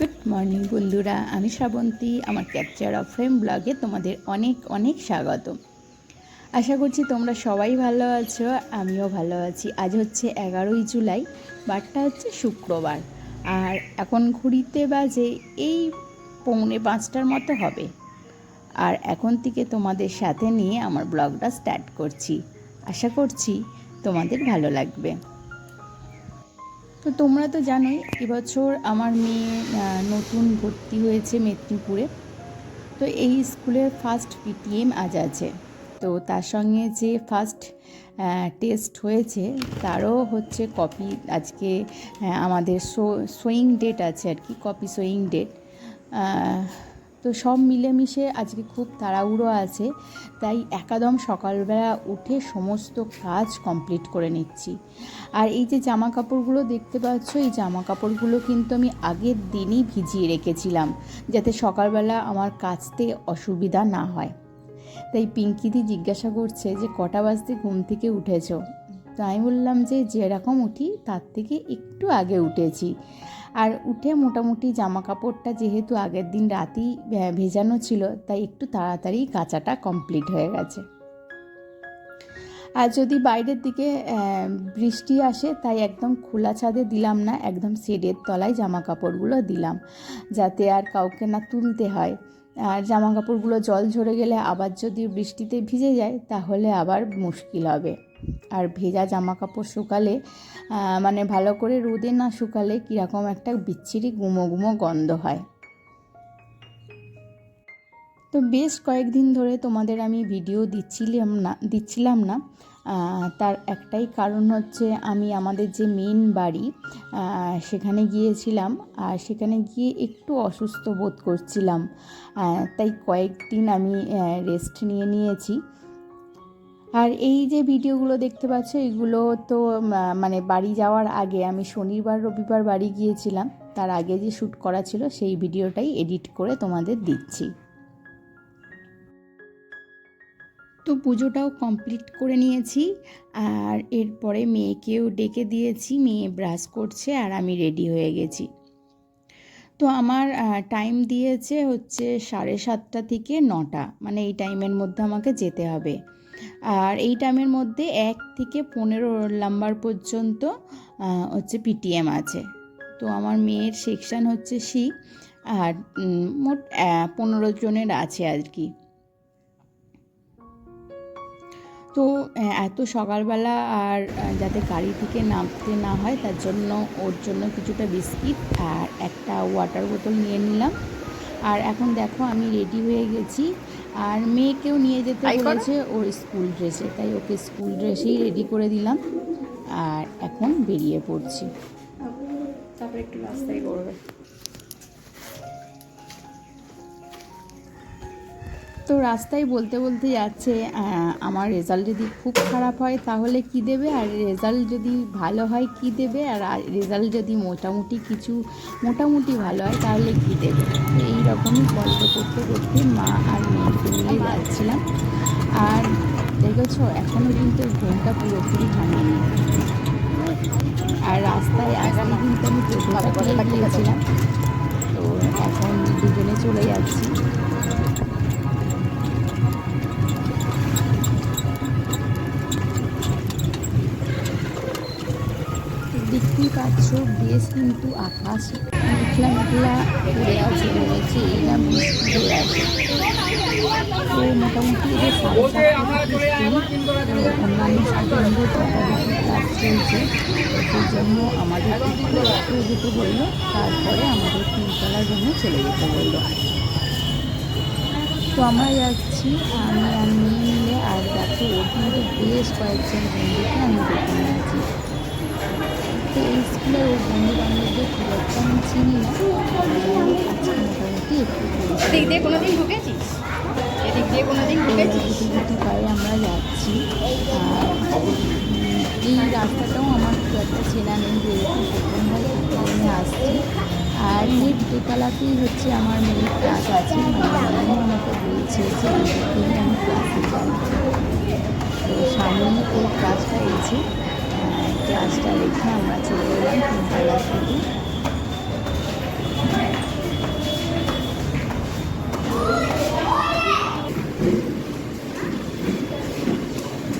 Good morning বন্ধুরা। আমি শ্রাবন্তী, আমার ক্যাপচার অফ ফ্রেম ব্লগে তোমাদের অনেক অনেক স্বাগত আশা করছি তোমরা সবাই ভালো আছো, আমিও ভালো আছি। আজ হচ্ছে এগারোই জুলাই, বারটা হচ্ছে শুক্রবার। আর এখন ঘুরিতে বাজে এই পৌনে পাঁচটার মতো হবে। আর এখন থেকে তোমাদের সাথে নিয়ে আমার ব্লগটা স্টার্ট করছি। আশা করছি তোমাদের ভালো লাগবে। তো তোমরা তো জানোই, এবছর আমার মেয়ে নতুন ভর্তি হয়েছে মেদিনীপুরে। তো এই স্কুলের ফার্স্ট পিটিএম আজ আছে। তো তার সঙ্গে যে ফার্স্ট টেস্ট হয়েছে, তারও হচ্ছে কপি আজকে আমাদের সো সোয়িং ডেট আছে আর কি কপি সোয়িং ডেট তো সব মিলেমিশে আজকে খুব তাড়াহুড়ো আছে, তাই একাদম সকালবেলা উঠে সমস্ত কাজ কমপ্লিট করে নিচ্ছি। আর এই যে জামা কাপড়গুলো দেখতে পাচ্ছ, এই জামা কাপড়গুলো কিন্তু আমি আগের দিনই ভিজিয়ে রেখেছিলাম, যাতে সকালবেলা আমার কাচতে অসুবিধা না হয়। তাই পিঙ্কিদি জিজ্ঞাসা করছে যে, কটা বাজতে ঘুম থেকে উঠেছো? তো আমি বললাম যে, যেরকম উঠি, তার থেকে একটু আগে উঠেছি। আর উঠে মোটামুটি জামা কাপড়টা যেহেতু আগের দিন রাতেই ভেজানো ছিল, তাই একটু তাড়াতাড়ি কাঁচাটা কমপ্লিট হয়ে গেছে। আর যদি বাইরের দিকে বৃষ্টি আসে, তাই একদম খোলা ছাদে দিলাম না, একদম শেডের তলায় জামা কাপড়গুলো দিলাম, যাতে আর কাউকে না তুলতে হয়। আর জামা কাপড়গুলো জল ঝরে গেলে আবার যদি বৃষ্টিতে ভিজে যায়, তাহলে আবার মুশকিল হবে। আর ভেজা জামা কাপড় শুকালে মানে ভালো করে রোদে না শুকালে কীরকম একটা বিচ্ছিরি গুমো গুমো গন্ধ হয়। তো বেশ কয়েকদিন ধরে তোমাদের আমি ভিডিও দিচ্ছিলাম না দিচ্ছিলাম না। তার একটাই কারণ হচ্ছে আমি আমাদের যে মেন বাড়ি সেখানে গিয়েছিলাম আর সেখানে গিয়ে একটু অসুস্থ বোধ করছিলাম। তাই কয়েকদিন আমি রেস্ট নিয়ে নিয়েছি। আর এই যে ভিডিওগুলো দেখতে পাচ্ছ, এগুলো তো মানে বাড়ি যাওয়ার আগে আমি শনিবার, রবিবার বাড়ি গিয়েছিলাম। তার আগে যে শ্যুট করা ছিল, সেই ভিডিওটাই এডিট করে তোমাদের দিচ্ছি। তো পুজোটাও কমপ্লিট করে নিয়েছি, আর এরপরে মেয়েকেও ডেকে দিয়েছি, মেয়ে ব্রাশ করছে আর আমি রেডি হয়ে গেছি। তো আমার টাইম দিয়েছে হচ্ছে সাড়ে সাতটা থেকে নটা মানে এই টাইমের মধ্যে আমাকে যেতে হবে। আর এই টাইমের মধ্যে এক থেকে পনেরো নাম্বার পর্যন্ত হচ্ছে পিটিএম আছে। তো আমার মেয়ের সেকশন হচ্ছে সি আর মোট পনেরো জনের আছে আর কি। তো এত সকালবেলা আর যাতে গাড়ি থেকে নামতে না হয়, তার জন্য, ওর জন্য কিছুটা বিস্কিট আর একটা ওয়াটার বোতল নিয়ে নিলাম। আর এখন দেখো আমি রেডি হয়ে গেছি আর মেয়েকেও নিয়ে যেতে বলেছে ওর স্কুল ড্রেসে। তাই ওকে স্কুল ড্রেসেই রেডি করে দিলাম। আর এখন বেরিয়ে পড়ছি। তারপরে একটু রাস্তায় করবে তো রাস্তায় বলতে বলতে যাচ্ছে আমার রেজাল্ট যদি খুব খারাপ হয় তাহলে কি দেবে? আর রেজাল্ট যদি ভালো হয় কি দেবে? আর রেজাল্ট যদি মোটামুটি কিছু, মোটামুটি ভালো হয় তাহলে কি দেবে? এই রকমই গল্প করতে করতে মা আর মেয়েকে মিলে যাচ্ছিলাম। আর দেখেছ এখনও কিন্তু ঘুমটা পুরোপুরি ভাঙেনি। আর রাস্তায় আসতে কিন্তু আমি গিয়েছিলাম। তো এখন দুজনে চলে যাচ্ছি। দেখতেই পাচ্ছ বেশ কিন্তু আকাশ মেঘলা মেঘলা করে আছে না বৃষ্টি হয়ে আছে। তো মোটামুটি তো অন্যান্য তদারকি ক্লাস চলছে, সেই জন্য আমাদের একটু যেতে বলল, তারপরে আমাদের তিনতলার রুমে চলে যেতে বলল। তো আমরা যাচ্ছি, আমি আর মেয়ে মিলে, আর দেখো ওর বেশ কয়েকজন বন্ধুকে আমি দেখে নিয়েছি তো এই স্কুলে ওর বন্ধু বান্ধবদের খুব একটা আমি চিনি না মোটামুটি এদিক দিয়ে এদিক কোনোদিন তো ঢুকেছিস পায়ে আমরা যাচ্ছি। আর এই রাস্তাটাও আমার খুব একটা চেনা নেই যেহেতু প্রথমবার প্রথমে আসছি। আর ঠিক দোতলাতেই হচ্ছে আমার মেয়ের ক্লাস আছে। মেয়ে আমাকে বলছে যে আমি ক্লাসে যাই তো সামনে ওই ক্লাসটা এসে ক্লাসটা রেখে আমরা চলে গেলাম তিনতলার থেকে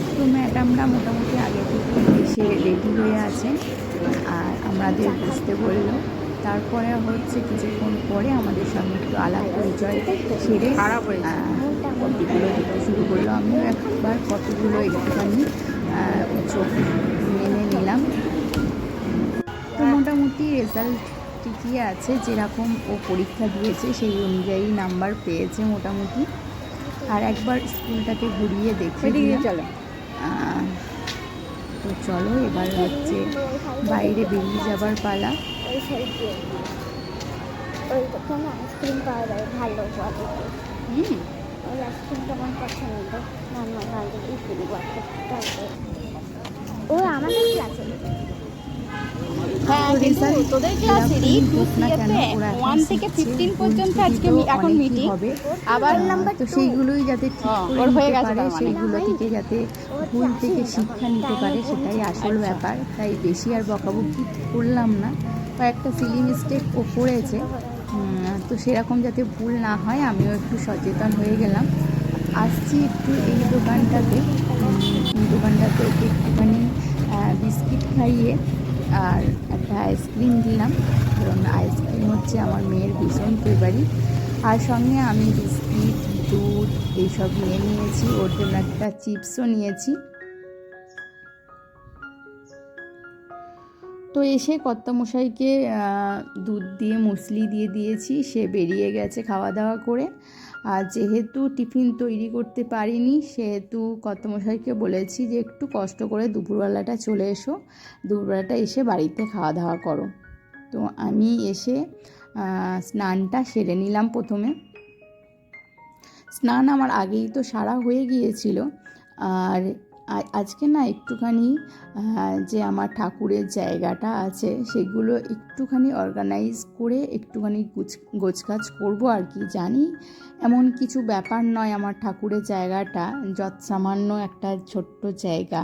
তো ম্যাডামরা মোটামুটি আগে থেকে এসে রেডি হয়ে আছে আর আমাদের বুঝতে বলল। তারপরে হচ্ছে কিছুক্ষণ পরে আমাদের সঙ্গে একটু আলাপ পরিচয় সেরে কপিগুলো শুরু করল আমিও একবার কতগুলো একটুখানি চোখ মোটামুটি রেজাল্ট ঠিকই আছে যেরকম ও পরীক্ষা দিয়েছে সেই অনুযায়ী নাম্বার পেয়েছে মোটামুটি। আর একবার স্কুলটাকে ঘুরিয়ে দেখে চলো। তো চলো এবার হচ্ছে বাইরে বেরিয়ে যাবার পালা। ওই আইসক্রিম পাওয়া যায় ভালো হুম। ওই আইসক্রিমটা আমার পছন্দ রান্না ভালো এই ও আমাদের ক্লাসে হ্যাঁ তো কিন্তু তোদের ক্লাসেরই এরকম না কেন, ওরা ওয়ান থেকে ফিফটিন ভুল পর্যন্ত আজকে ত্রুটি তো মি- এখন মিটিং হবে। আবার নাম্বার তো সেইগুলোই যাতে ঠিক হ্যাঁ, ওর হয়ে গেছে। সেইগুলো থেকে যাতে ভুল থেকে শিক্ষা নিতে পারে সেটাই আসল আচ্ছা। ব্যাপার তাই বেশি আর বকাবকি করলাম না কয়েকটা সিলি মিস্টেক ও করেছে তো সেরকম যাতে ভুল না হয় আমিও একটু সচেতন হয়ে গেলাম আসছি একটু এই দোকানটাতে এই দোকানটাতে একটুখানি বিস্কিট খাইয়ে আর একটা আইসক্রিম দিলাম। কারণ আইসক্রিম হচ্ছে আমার মেয়ের ভীষণ ফেভারিট আর সঙ্গে আমি বিস্কিট, দুধ এইসব নিয়ে নিয়েছি। ওর জন্য একটা চিপসও নিয়েছি। তো এসে কর্তামশাইকে দুধ দিয়ে, মুসলি দিয়ে দিয়েছি। সে বেরিয়ে গেছে খাওয়া দাওয়া করে। আর যেহেতু টিফিন তৈরি করতে পারিনি, সেহেতু কর্তামশাইকে বলেছি যে একটু কষ্ট করে দুপুরবেলাটা চলে এসো। দুপুরবেলাটা এসে বাড়িতে খাওয়া দাওয়া করো। তো আমি এসে স্নানটা সেরে নিলাম প্রথমে। স্নান আমার আগেই তো সারা হয়ে গিয়েছিল। আর আজকে না একটুখানি যে আমার ঠাকুরের জায়গাটা আছে, সেগুলো একটুখানি অর্গানাইজ করে একটুখানি গুছ, গোছগাছ করব আর কি জানি। এমন কিছু ব্যাপার নয় আমার ঠাকুরের জায়গাটা যৎ সামান্য একটা ছোট্ট জায়গা।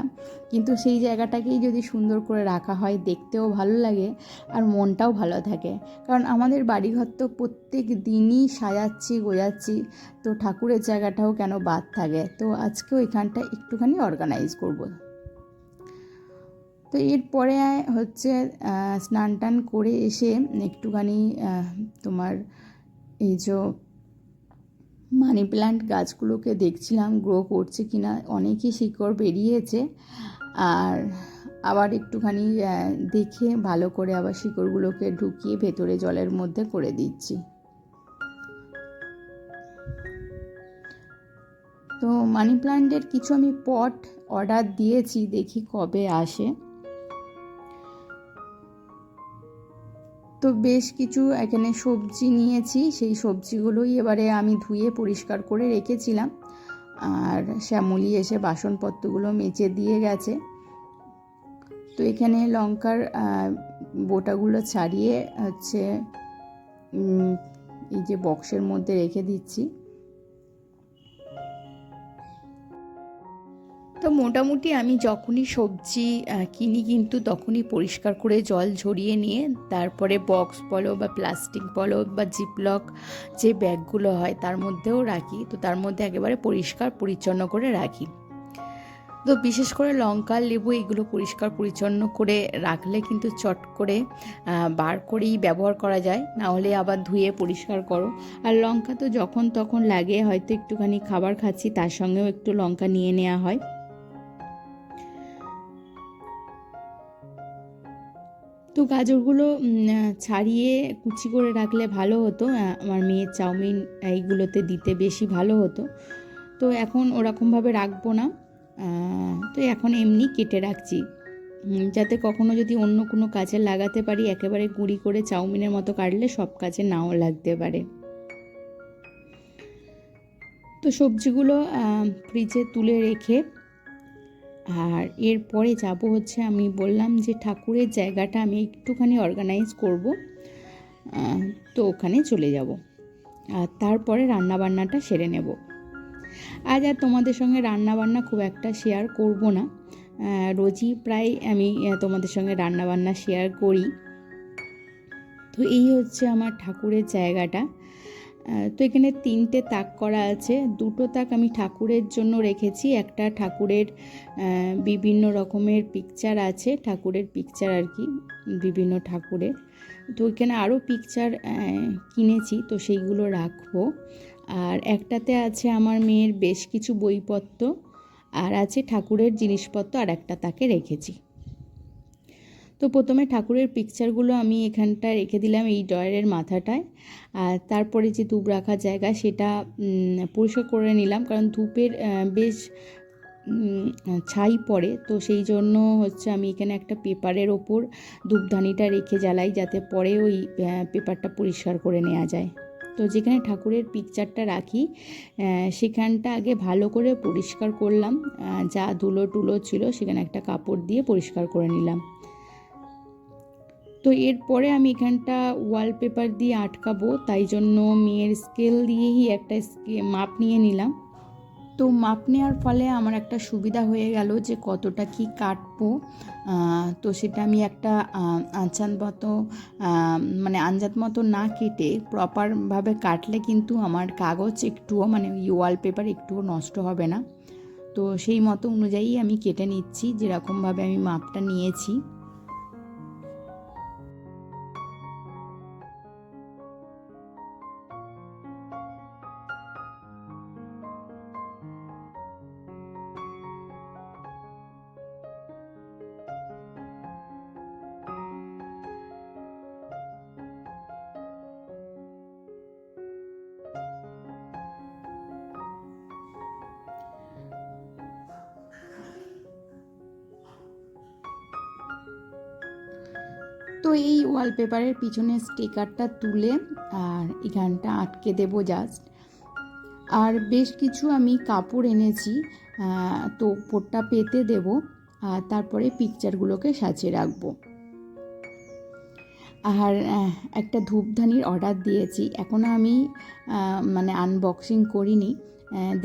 কিন্তু সেই জায়গাটাকেই যদি সুন্দর করে রাখা হয় দেখতেও ভালো লাগে আর মনটাও ভালো থাকে। কারণ আমাদের বাড়িঘর তো প্রত্যেক দিনই সাজাচ্ছি, গোজাচ্ছি, তো ঠাকুরের জায়গাটাও কেন বাদ থাকে? তো আজকেও এখানটা একটুখানি অর্গানাইজ করব। তো এরপরে হচ্ছে স্নান টান করে এসে একটুখানি তোমার এই যে মানি প্ল্যান্ট গাছগুলোকে দেখছিলাম, গ্রো করছে কিনা, অনেকই শিকড় বেরিয়েছে। আর আবার একটুখানি দেখে ভালো করে আবার শিকড়গুলোকে ঢুকিয়ে ভেতরে জলের মধ্যে করে দিচ্ছি। তো মানি প্ল্যান্টের কিছু আমি পট অর্ডার দিয়েছি, দেখি কবে আসে। তো বেশ কিছু এখানে সবজি নিয়েছি। সেই সবজিগুলোই এবারে আমি ধুয়ে পরিষ্কার করে রেখেছিলাম। আর শ্যামলি এসে বাসনপত্রগুলো মেচে দিয়ে গেছে। তো এখানে লঙ্কার বোটাগুলো ছাড়িয়ে হচ্ছে এই যে বক্সের মধ্যে রেখে দিচ্ছি। তো মোটামুটি আমি যখনই সবজি কিনি কিন্তু তখনই পরিষ্কার করে জল ঝরিয়ে নিয়ে তারপরে বক্স বলো বা প্লাস্টিক বলো বা জিপলক যে ব্যাগগুলো হয় তার মধ্যেও রাখি। তো তার মধ্যে একেবারে পরিষ্কার পরিচ্ছন্ন করে রাখি। তো বিশেষ করে লঙ্কা, লেবু এগুলো পরিষ্কার পরিচ্ছন্ন করে রাখলে কিন্তু চট করে বার করেই ব্যবহার করা যায়। না হলে আবার ধুয়ে পরিষ্কার করো। আর লঙ্কা তো যখন তখন লাগে, হয়তো একটুখানি খাবার খাচ্ছি, তার সঙ্গেও একটু লঙ্কা নিয়ে নেওয়া হয়। গাজরগুলো ছাড়িয়ে কুচি করে রাখলে ভালো হতো। আমার মেয়ের চাউমিন এইগুলোতে দিতে বেশি ভালো হতো। তো এখন ওরকমভাবে রাখব না। তো এখন এমনি কেটে রাখছি। যাতে কখনো যদি অন্য কোনো কাজে লাগাতে পারি, একেবারে গুঁড়ি করে চাউমিনের মতো কাটলে সব কাজে নাও লাগতে পারে। তো সবজিগুলো ফ্রিজে তুলে রেখে আর এরপরে যাব হচ্ছে আমি বললাম যে ঠাকুরের জায়গাটা আমি একটুখানি অর্গানাইজ করব তো ওখানে চলে যাব। আর তারপরে রান্নাবান্নাটা সেরে নেব। আজ আর তোমাদের সঙ্গে রান্নাবান্না খুব একটা শেয়ার করব না। রোজই প্রায় আমি তোমাদের সঙ্গে রান্নাবান্না শেয়ার করি। তো এই হচ্ছে আমার ঠাকুরের জায়গাটা। তো এখানে তিনটে তাক করা আছে। দুটো তাক আমি ঠাকুরের জন্য রেখেছি। একটা ঠাকুরের বিভিন্ন রকমের পিকচার আছে। ঠাকুরের পিকচার আর কি, বিভিন্ন ঠাকুরের। তো এখানে আরও পিকচার কিনেছি, তো সেইগুলো রাখব। আর একটাতে আছে আমার মেয়ের বেশ কিছু বইপত্র, আর আছে ঠাকুরের জিনিসপত্র, আর একটা তাকে রেখেছি। তো প্রথমে ঠাকুরের পিকচারগুলো আমি এখানটা রেখে দিলাম এই ড্রয়ারের মাথাটায়। আর তারপরে যে ধূপ রাখার জায়গা সেটা পরিষ্কার করে নিলাম। কারণ ধূপের বেশ ছাই পড়ে। তো সেই জন্য হচ্ছে আমি এখানে একটা পেপারের ওপর ধূপধানিটা রেখে জ্বালাই, যাতে পরে ওই পেপারটা পরিষ্কার করে নেওয়া যায়। তো যেখানে ঠাকুরের পিকচারটা রাখি সেখানটা আগে ভালো করে পরিষ্কার করলাম। যা ধুলো টুলো ছিল সেখানে একটা কাপড় দিয়ে পরিষ্কার করে নিলাম। তো এরপরে আমি এখানটা ওয়ালপেপার দিয়ে আটকাবো, তাই জন্য মেয়ের স্কেল দিয়েই একটা স্কে- মাপ নিয়ে নিলাম। তো মাপ নেওয়ার ফলে আমার একটা সুবিধা হয়ে গেল যে কতটা কি কাটবো। তো সেটা আমি একটা আঞ্চাত মতো মানে আঞ্জাত মতো না কেটে প্রপারভাবে কাটলে কিন্তু আমার কাগজ একটুও মানে ওয়ালপেপার একটুও নষ্ট হবে না। তো সেই মতো অনুযায়ী আমি কেটে নিচ্ছি, যেরকমভাবে আমি মাপটা নিয়েছি। ওয়ালপেপারের পিছনে স্টিকারটা তুলে আর এখানটা আটকে দেবো জাস্ট আর বেশ কিছু আমি কাপড় এনেছি তো ওপরটা পেতে দেব, আর তারপরে পিকচারগুলোকে সাজিয়ে রাখব। আর একটা ধূপধানির অর্ডার দিয়েছি। এখনও আমি মানে আনবক্সিং করিনি।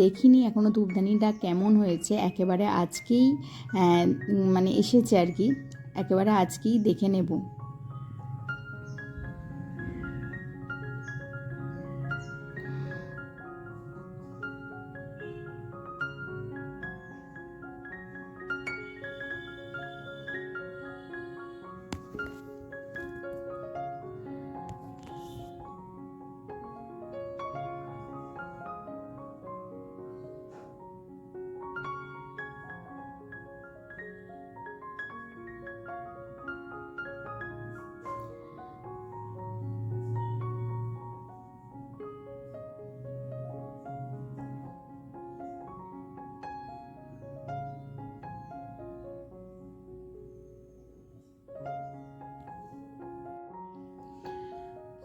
দেখিনি এখনও ধূপধানিটা কেমন হয়েছে। একেবারে আজকেই মানে এসেছে আর কি। একেবারে আজকেই দেখে নেব।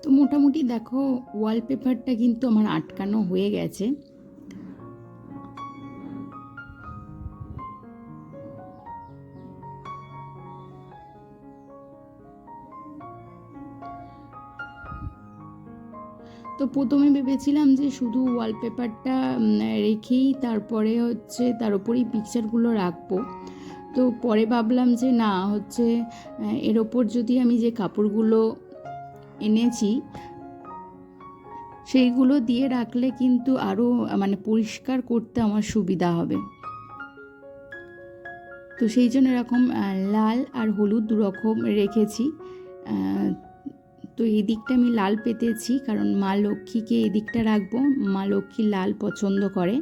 তো মোটামুটি দেখো ওয়ালপেপারটা কিন্তু আমার আটকানো হয়ে গেছে। তো প্রথমে ভেবেছিলাম যে শুধু ওয়ালপেপারটা রেখেই তারপরে হচ্ছে তার উপরেই পিকচারগুলো রাখব। তো পরে ভাবলাম যে না, হচ্ছে এর ওপর যদি আমি যে কাপড়গুলো এনেছি। সেইগুলো দিয়ে রাখলে কিন্তু আরও মানে পরিষ্কার করতে আমার সুবিধা হবে। তো সেই জন্য এরকম লাল আর হলুদ রকম রেখেছি। তো এই দিকটা আমি লাল পেতেছি কারণ মা লক্ষ্মীকে এই দিকটা রাখব। মা লক্ষ্মী লাল পছন্দ করে।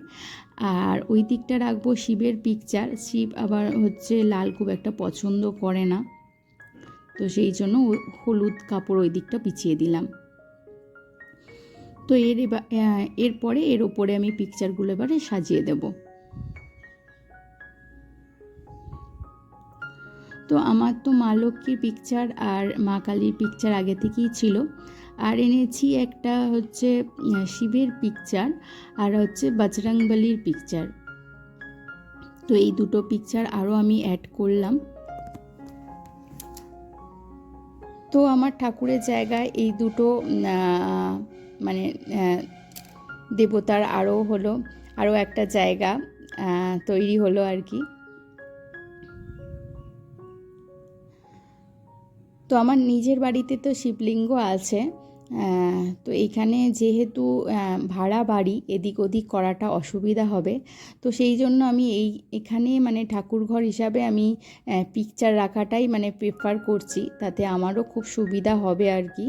আর ওই দিকটা রাখব শিবের পিকচার শিব আবার হচ্ছে লাল খুব একটা পছন্দ করে না। তো সেই জন্য হলুদ কাপড় ওই দিকটা পিছিয়ে দিলাম। তো এর এবার এরপরে এর ওপরে আমি পিকচারগুলো এবারে সাজিয়ে দেব। তো আমার তো মা লক্ষ্মীর পিকচার আর মা কালীর পিকচার আগে থেকেই ছিল। আর এনেছি একটা হচ্ছে শিবের পিকচার আর হচ্ছে বজরংবলির পিকচার তো এই দুটো পিকচার আরও আমি অ্যাড করলাম। তো আমার ঠাকুরের জায়গায় এই দুটো মানে দেবতার আরও হলো আরও একটা জায়গা তৈরি হলো আর কি। তো আমার নিজের বাড়িতে তো শিবলিঙ্গ আছে তো এখানে যেহেতু ভাড়া বাড়ি, এদিক ওদিক করাটা অসুবিধা হবে। তো সেই জন্য আমি এই, এখানে মানে ঠাকুরঘর হিসাবে আমি পিকচার রাখাটাই মানে প্রেফার করছি। তাতে আমারও খুব সুবিধা হবে আর কি।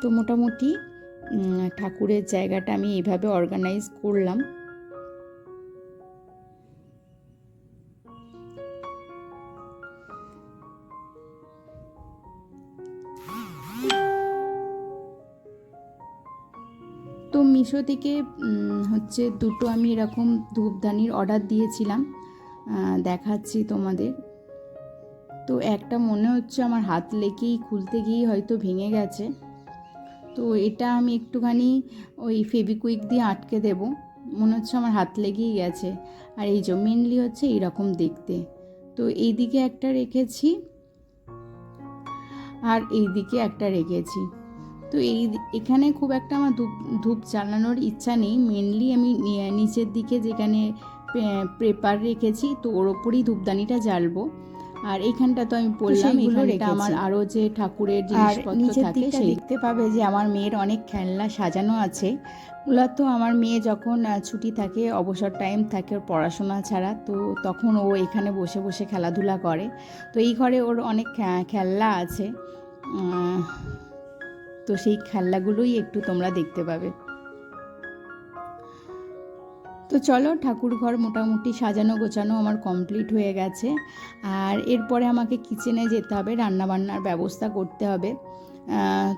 তো মোটামুটি ঠাকুরের জায়গাটা আমি এইভাবে অর্গানাইজ করলাম। মিশো থেকে হচ্ছে দুটো আমি এরকম ধূপদানির অর্ডার দিয়েছিলাম। দেখাচ্ছি তোমাদের। তো একটা মনে হচ্ছে আমার হাত লেগেই খুলতে গিয়েই হয়তো ভেঙে গেছে। তো এটা আমি একটুখানি ওই ফেবিকুইক দিয়ে আটকে দেব। মনে হচ্ছে আমার হাত লেগেই গেছে। আর এই যে মেনলি হচ্ছে এইরকম দেখতে। তো এই দিকে একটা রেখেছি। আর এই দিকে একটা রেখেছি। তো এই এখানে খুব একটা আমার ধূপ ধূপ জ্বালানোর ইচ্ছা নেই। মেনলি আমি নিচের দিকে যেখানে পেপার রেখেছি তো ওর ওপরই ধূপদানিটা জ্বালবো। আর এইখানটা তো আমি বললাম এখানটা আমার আরও যে ঠাকুরের জিনিসপত্র থাকে সেই দেখতে পাবে যে আমার মেয়ের অনেক খেলনা সাজানো আছে। মূলত আমার মেয়ে যখন ছুটি থাকে অবসর টাইম থাকে ওর পড়াশোনা ছাড়া তো তখন ও এখানে বসে বসে খেলাধুলা করে। তো এই ঘরে ওর অনেক খেলনা আছে। তো সেই খেলনাগুলোই একটু তোমরা দেখতে পাবে। তো চলো ঠাকুর ঘর মোটামুটি সাজানো গোছানো আমার কমপ্লিট হয়ে গেছে। আর এরপরে আমাকে কিচেনে যেতে হবে, রান্নাবান্নার ব্যবস্থা করতে হবে।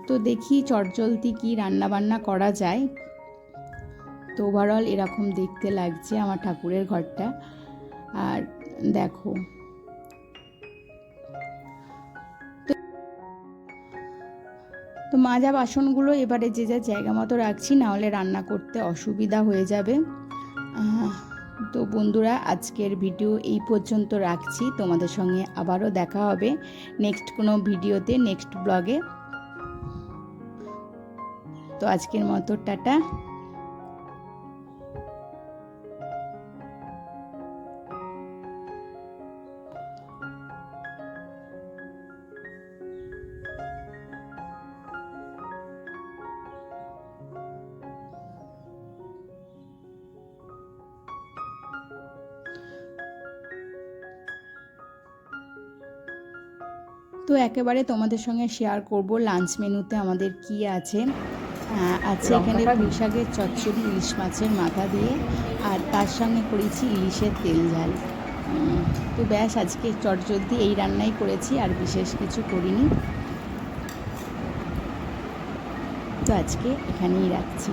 তো দেখি চটজলদি কি রান্নাবান্না করা যায়। তো ওভারঅল এরকম দেখতে লাগছে আমার ঠাকুরের ঘরটা। আর দেখো তো মাজা বাসনগুলো এবারে যে যা জায়গা মতো রাখছি, নাহলে রান্না করতে অসুবিধা হয়ে যাবে। তো বন্ধুরা, আজকের ভিডিও এই পর্যন্ত রাখছি। তোমাদের সঙ্গে আবারও দেখা হবে নেক্সট কোনো ভিডিওতে, নেক্সট ব্লগে। তো আজকের মতো, টাটা। তো একেবারে তোমাদের সঙ্গে শেয়ার করব লাঞ্চ মেনুতে আমাদের কি আছে। আছে এখানে। পুঁইশাকের চচ্চড়ি ইলিশ মাছের মাথা দিয়ে আর তার সঙ্গে করেছি ইলিশের তেল ঝাল। তো ব্যাস আজকে চটজলদি এই রান্নাই করেছি আর বিশেষ কিছু করিনি। তো আজকে এখানেই রাখছি।